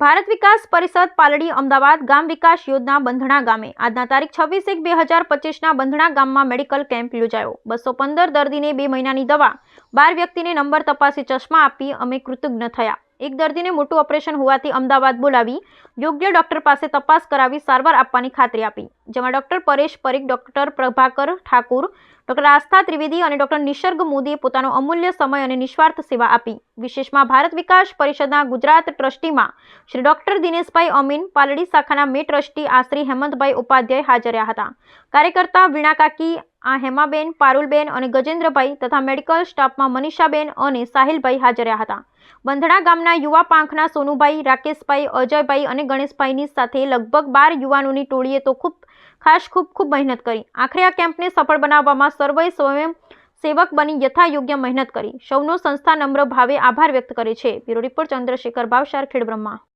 ભારત વિકાસ પરિષદ પાલડી અમદાવાદ ગામ વિકાસ યોજના બંધણા ગામે આજના તારીખ છવ્વીસ એક બે હજાર પચીસના બંધણા ગામમાં મેડિકલ કેમ્પ યોજાયો. બસો પંદર દર્દીને બે મહિનાની દવા, બાર વ્યક્તિને નંબર તપાસી ચશ્મા આપી અમે કૃતજ્ઞ થયા. એક દર્દીને મોટું ઓપરેશન હોવાથી અમદાવાદ બોલાવી યોગ્ય ડોક્ટર પાસે તપાસ કરાવી સારવાર આપવાની ખાતરી આપી. જેમાં doctor Paresh Parikh, doctor Prabhakar Thakur, doctor Astha Trivedi અને ડૉક્ટર નિસર્ગ મોદીએ પોતાનો અમૂલ્ય સમય અને નિસ્વાર્થ સેવા આપી. વિશેષમાં ભારત વિકાસ પરિષદના ગુજરાત ટ્રસ્ટીમાં શ્રી ડૉક્ટર દિનેશભાઈ અમીન પાલડી શાખાના મે ટ્રસ્ટી આશ્રી હેમંતભાઈ ઉપાધ્યાય હાજર હતા. કાર્યકર્તા વીણાકાકી આ હેમાબેન, પારુલબેન અને ગજેન્દ્રભાઈ તથા મેડિકલ સ્ટાફમાં મનીષાબેન અને સાહિલભાઈ હાજર હતા. બંધણા ગામના યુવા પાંખના સોનુભાઈ, રાકેશભાઈ, અજયભાઈ અને ગણેશભાઈની સાથે લગભગ બાર યુવાનોની ટોળીએ તો ખૂબ ખાસ ખૂબ ખૂબ મહેનત કરી. આખરે આ કેમ્પને સફળ બનાવવામાં સર્વે સ્વયં સેવક બની યથાયોગ્ય મહેનત કરી. સૌનો સંસ્થા નમ્ર ભાવે આભાર વ્યક્ત કરે છે. Bureau report Chandrashekhar Bhavsar, Khedbrahma.